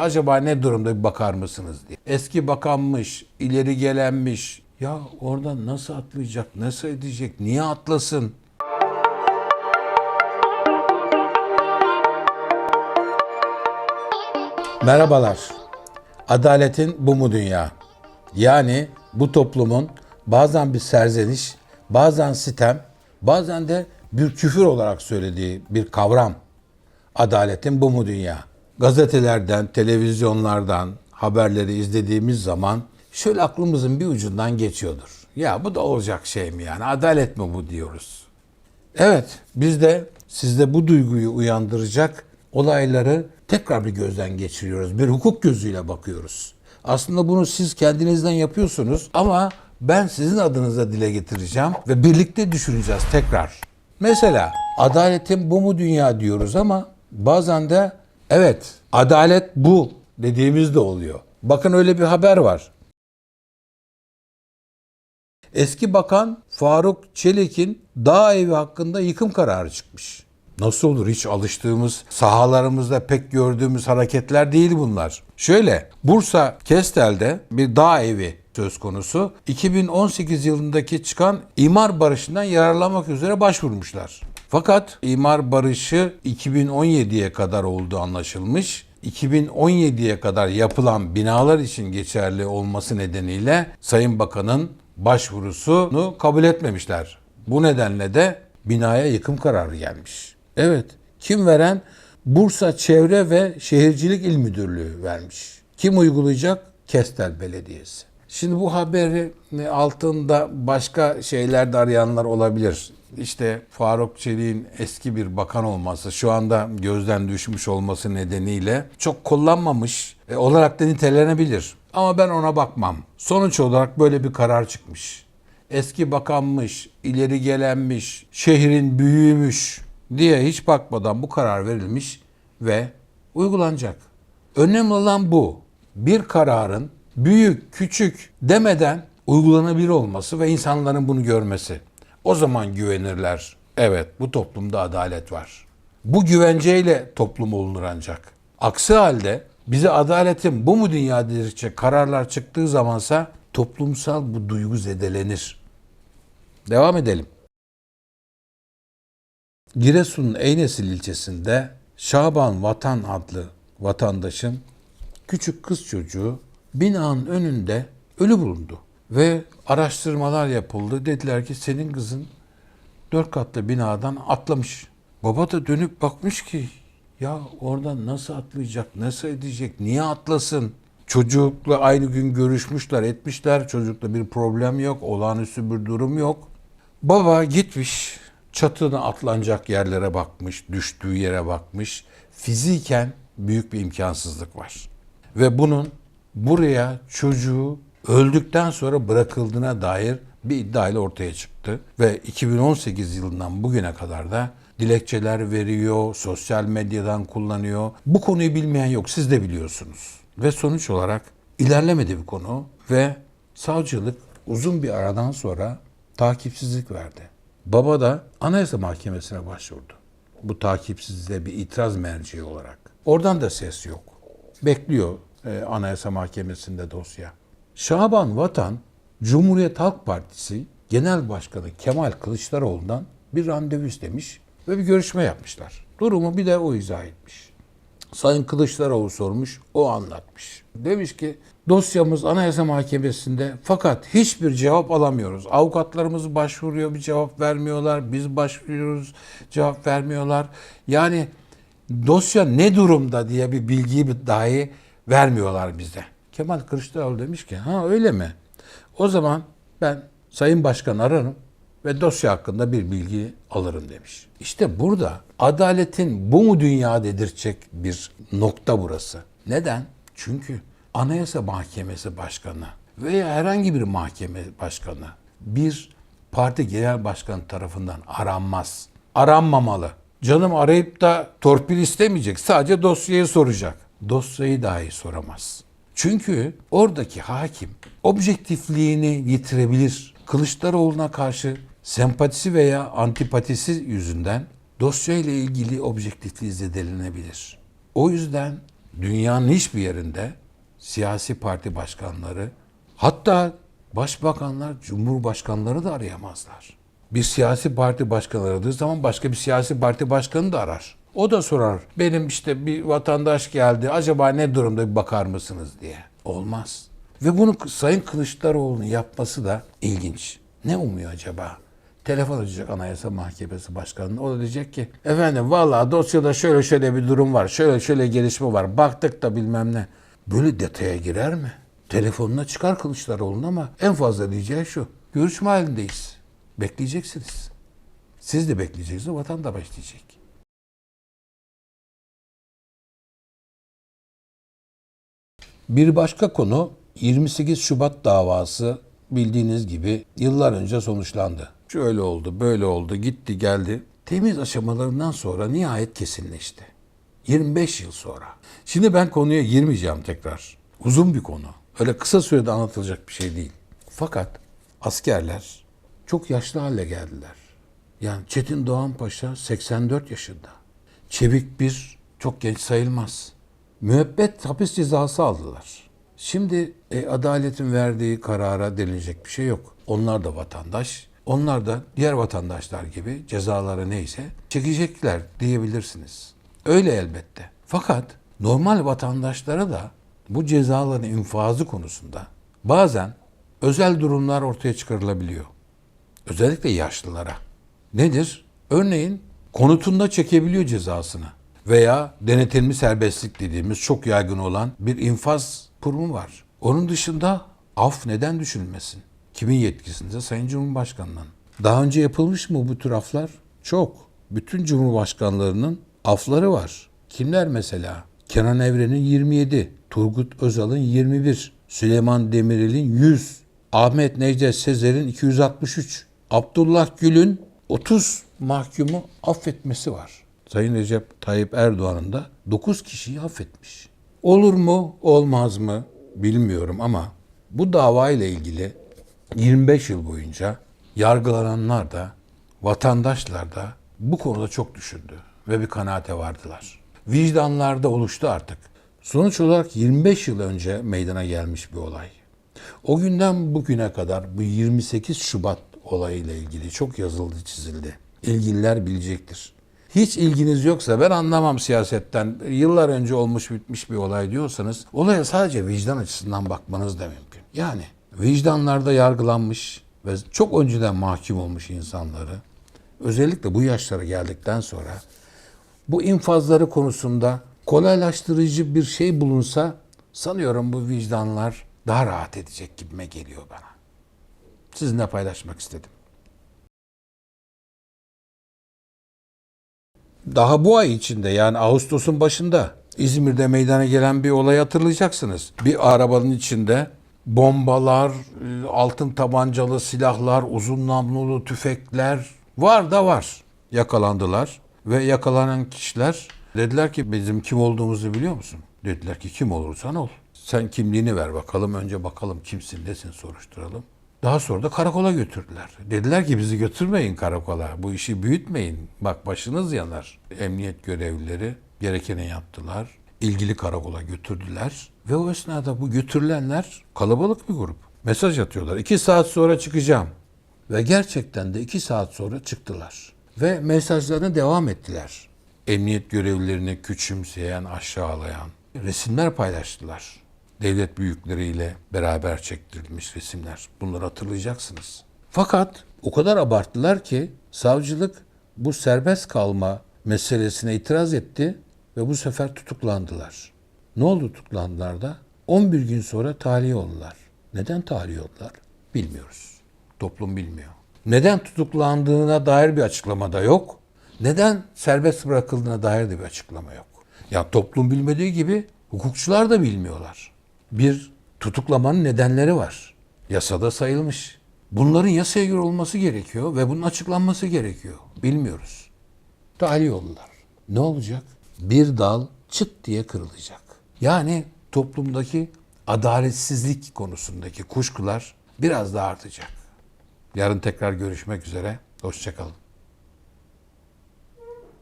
acaba ne durumda bir bakar mısınız diye. Eski bakanmış, ileri gelenmiş. Ya oradan nasıl atlayacak, nasıl edecek, niye atlasın? Merhabalar. Adaletin bu mu dünya? Yani bu toplumun bazen bir serzeniş, bazen sitem, bazen de bir küfür olarak söylediği bir kavram. Adaletin bu mu dünya? Gazetelerden, televizyonlardan haberleri izlediğimiz zaman şöyle aklımızın bir ucundan geçiyordur. Ya bu da olacak şey mi yani? Adalet mi bu diyoruz. Evet, biz de sizde bu duyguyu uyandıracak olayları tekrar bir gözden geçiriyoruz. Bir hukuk gözüyle bakıyoruz. Aslında bunu siz kendinizden yapıyorsunuz ama ben sizin adınıza dile getireceğim ve birlikte düşüneceğiz tekrar. Mesela adaletin bu mu dünya diyoruz ama bazen de evet adalet bu dediğimiz de oluyor. Bakın öyle bir haber var. Eski Bakan Faruk Çelik'in dağ evi hakkında yıkım kararı çıkmış. Nasıl olur hiç alıştığımız sahalarımızda pek gördüğümüz hareketler değil bunlar. Şöyle Bursa Kestel'de bir dağ evi söz konusu 2018 yılındaki çıkan imar barışından yararlanmak üzere başvurmuşlar. Fakat imar barışı 2017'ye kadar olduğu anlaşılmış. 2017'ye kadar yapılan binalar için geçerli olması nedeniyle Sayın Bakan'ın başvurusunu kabul etmemişler. Bu nedenle de binaya yıkım kararı gelmiş. Evet, kim veren? Bursa Çevre ve Şehircilik İl Müdürlüğü vermiş. Kim uygulayacak? Kestel Belediyesi. Şimdi bu haberi altında başka şeyler de arayanlar olabilir. İşte Faruk Çelik'in eski bir bakan olması, şu anda gözden düşmüş olması nedeniyle çok kullanmamış e, olarak da nitelenebilir. Ama ben ona bakmam. Sonuç olarak böyle bir karar çıkmış. Eski bakanmış, ileri gelenmiş, şehrin büyüğümüş diye hiç bakmadan bu karar verilmiş ve uygulanacak. Önemli olan bu. Bir kararın büyük, küçük demeden uygulanabilir olması ve insanların bunu görmesi. O zaman güvenirler. Evet, bu toplumda adalet var. Bu güvenceyle toplum olunur ancak. Aksi halde bize adaletin bu mu dünya dedirtecek kararlar çıktığı zamansa toplumsal bu duygu zedelenir. Devam edelim. Giresun'un Eynesil ilçesinde Şaban Vatan adlı vatandaşın küçük kız çocuğu binanın önünde ölü bulundu. Ve araştırmalar yapıldı. Dediler ki senin kızın dört katlı binadan atlamış. Baba da dönüp bakmış ki ya oradan nasıl atlayacak, nasıl edecek, niye atlasın? Çocukla aynı gün görüşmüşler, etmişler. Çocukla bir problem yok, olağanüstü bir durum yok. Baba gitmiş, çatına atlanacak yerlere bakmış, düştüğü yere bakmış. Fiziken büyük bir imkansızlık var. Ve bunun buraya çocuğu öldükten sonra bırakıldığına dair bir iddia ile ortaya çıktı. Ve 2018 yılından bugüne kadar da dilekçeler veriyor, sosyal medyadan kullanıyor. Bu konuyu bilmeyen yok, siz de biliyorsunuz. Ve sonuç olarak ilerlemedi bir konu ve savcılık uzun bir aradan sonra takipsizlik verdi. Baba da Anayasa Mahkemesi'ne başvurdu. Bu takipsizliğe bir itiraz merci olarak. Oradan da ses yok. Bekliyor e, Anayasa Mahkemesi'nde dosya. Şaban Vatan, Cumhuriyet Halk Partisi Genel Başkanı Kemal Kılıçdaroğlu'ndan bir randevu istemiş ve bir görüşme yapmışlar. Durumu bir de o izah etmiş. Sayın Kılıçdaroğlu sormuş, o anlatmış. Demiş ki dosyamız Anayasa Mahkemesi'nde fakat hiçbir cevap alamıyoruz. Avukatlarımız başvuruyor bir cevap vermiyorlar. Biz başvuruyoruz cevap vermiyorlar. Yani dosya ne durumda diye bir bilgiyi dahi vermiyorlar bize. Kemal Kılıçdaroğlu demiş ki ha öyle mi? O zaman ben Sayın Başkan ararım ve dosya hakkında bir bilgi alırım demiş. İşte burada adaletin bu mu dünya dedirtecek bir nokta burası. Neden? Çünkü Anayasa Mahkemesi Başkanı veya herhangi bir mahkeme başkanı bir parti genel başkanı tarafından aranmaz. Aranmamalı. Canım arayıp da torpil istemeyecek. Sadece dosyayı soracak. Dosyayı dahi soramaz. Çünkü oradaki hakim objektifliğini yitirebilir. Kılıçdaroğlu'na karşı sempatisi veya antipatisi yüzünden dosyayla ilgili objektifliği zedelenebilir. O yüzden dünyanın hiçbir yerinde siyasi parti başkanları hatta başbakanlar, cumhurbaşkanları da arayamazlar. Bir siyasi parti başkanı aradığı zaman başka bir siyasi parti başkanı da arar. O da sorar. Benim işte bir vatandaş geldi. Acaba ne durumda bir bakar mısınız diye. Olmaz. Ve bunu Sayın Kılıçdaroğlu'nun yapması da ilginç. Ne umuyor acaba? Telefon açacak Anayasa Mahkemesi Başkanı'na. O da diyecek ki efendim vallahi dosyada şöyle şöyle bir durum var. Şöyle şöyle gelişme var. Baktık da bilmem ne. Böyle detaya girer mi? Telefonuna çıkar Kılıçdaroğlu'nun ama en fazla diyeceği şu. Görüşme halindeyiz. Bekleyeceksiniz. Siz de bekleyeceksiniz. Vatan da Bir başka konu 28 Şubat davası bildiğiniz gibi yıllar önce sonuçlandı. Şöyle oldu, böyle oldu, gitti geldi. Temiz aşamalarından sonra nihayet kesinleşti. 25 yıl sonra. Şimdi ben konuya girmeyeceğim tekrar. Uzun bir konu. Öyle kısa sürede anlatılacak bir şey değil. Fakat askerler çok yaşlı hale geldiler. Yani Çetin Doğan Paşa 84 yaşında. Çevik bir çok genç sayılmaz. Müebbet hapis cezası aldılar. Şimdi e, adaletin verdiği karara denilecek bir şey yok. Onlar da vatandaş. Onlar da diğer vatandaşlar gibi cezaları neyse çekecekler diyebilirsiniz. Öyle elbette. Fakat normal vatandaşlara da bu cezaların infazı konusunda bazen özel durumlar ortaya çıkarılabiliyor. Özellikle yaşlılara. Nedir? Örneğin konutunda çekebiliyor cezasını. Veya denetimli serbestlik dediğimiz çok yaygın olan bir infaz kurumu var. Onun dışında af neden düşünülmesin? Kimin yetkisinde? Sayın Cumhurbaşkanı'nın. Daha önce yapılmış mı bu tür aflar? Çok. Bütün cumhurbaşkanlarının afları var. Kimler mesela? Kenan Evren'in 27, Turgut Özal'ın 21, Süleyman Demirel'in 100, Ahmet Necdet Sezer'in 263, Abdullah Gül'ün 30 mahkumu affetmesi var. Sayın Recep Tayyip Erdoğan'ın da 9 kişiyi affetmiş. Olur mu, olmaz mı bilmiyorum ama bu dava ile ilgili 25 yıl boyunca yargılananlar da vatandaşlar da bu konuda çok düşündü ve bir kanaate vardılar. Vicdanlarda oluştu artık. Sonuç olarak 25 yıl önce meydana gelmiş bir olay. O günden bugüne kadar bu 28 Şubat olayıyla ilgili çok yazıldı, çizildi. İlgililer bilecektir. Hiç ilginiz yoksa ben anlamam siyasetten. Yıllar önce olmuş bitmiş bir olay diyorsanız olaya sadece vicdan açısından bakmanız da mümkün. Yani vicdanlarda yargılanmış ve çok önceden mahkum olmuş insanları özellikle bu yaşlara geldikten sonra bu infazları konusunda kolaylaştırıcı bir şey bulunsa sanıyorum bu vicdanlar daha rahat edecek gibime geliyor bana. Sizinle paylaşmak istedim. Daha bu ay içinde yani Ağustos'un başında İzmir'de meydana gelen bir olay hatırlayacaksınız. Bir arabanın içinde bombalar, e, altın tabancalı silahlar, uzun namlulu tüfekler var da var. Yakalandılar ve yakalanan kişiler dediler ki bizim kim olduğumuzu biliyor musun? Dediler ki kim olursan ol. Sen kimliğini ver bakalım önce bakalım kimsin desin soruşturalım. Daha sonra da karakola götürdüler. Dediler ki bizi götürmeyin karakola. Bu işi büyütmeyin. Bak başınız yanar. Emniyet görevlileri gerekeni yaptılar. İlgili karakola götürdüler. Ve o esnada bu götürülenler kalabalık bir grup. Mesaj atıyorlar. İki saat sonra çıkacağım. Ve gerçekten de iki saat sonra çıktılar. Ve mesajlarına devam ettiler. Emniyet görevlilerini küçümseyen, aşağılayan resimler paylaştılar devlet büyükleriyle beraber çektirilmiş resimler. Bunları hatırlayacaksınız. Fakat o kadar abarttılar ki savcılık bu serbest kalma meselesine itiraz etti ve bu sefer tutuklandılar. Ne oldu tutuklandılar da? 11 gün sonra tahliye oldular. Neden tahliye oldular? Bilmiyoruz. Toplum bilmiyor. Neden tutuklandığına dair bir açıklama da yok. Neden serbest bırakıldığına dair de bir açıklama yok. Ya toplum bilmediği gibi hukukçular da bilmiyorlar bir tutuklamanın nedenleri var. Yasada sayılmış. Bunların yasaya göre olması gerekiyor ve bunun açıklanması gerekiyor. Bilmiyoruz. Tahliye oldular. Ne olacak? Bir dal çıt diye kırılacak. Yani toplumdaki adaletsizlik konusundaki kuşkular biraz daha artacak. Yarın tekrar görüşmek üzere. Hoşçakalın.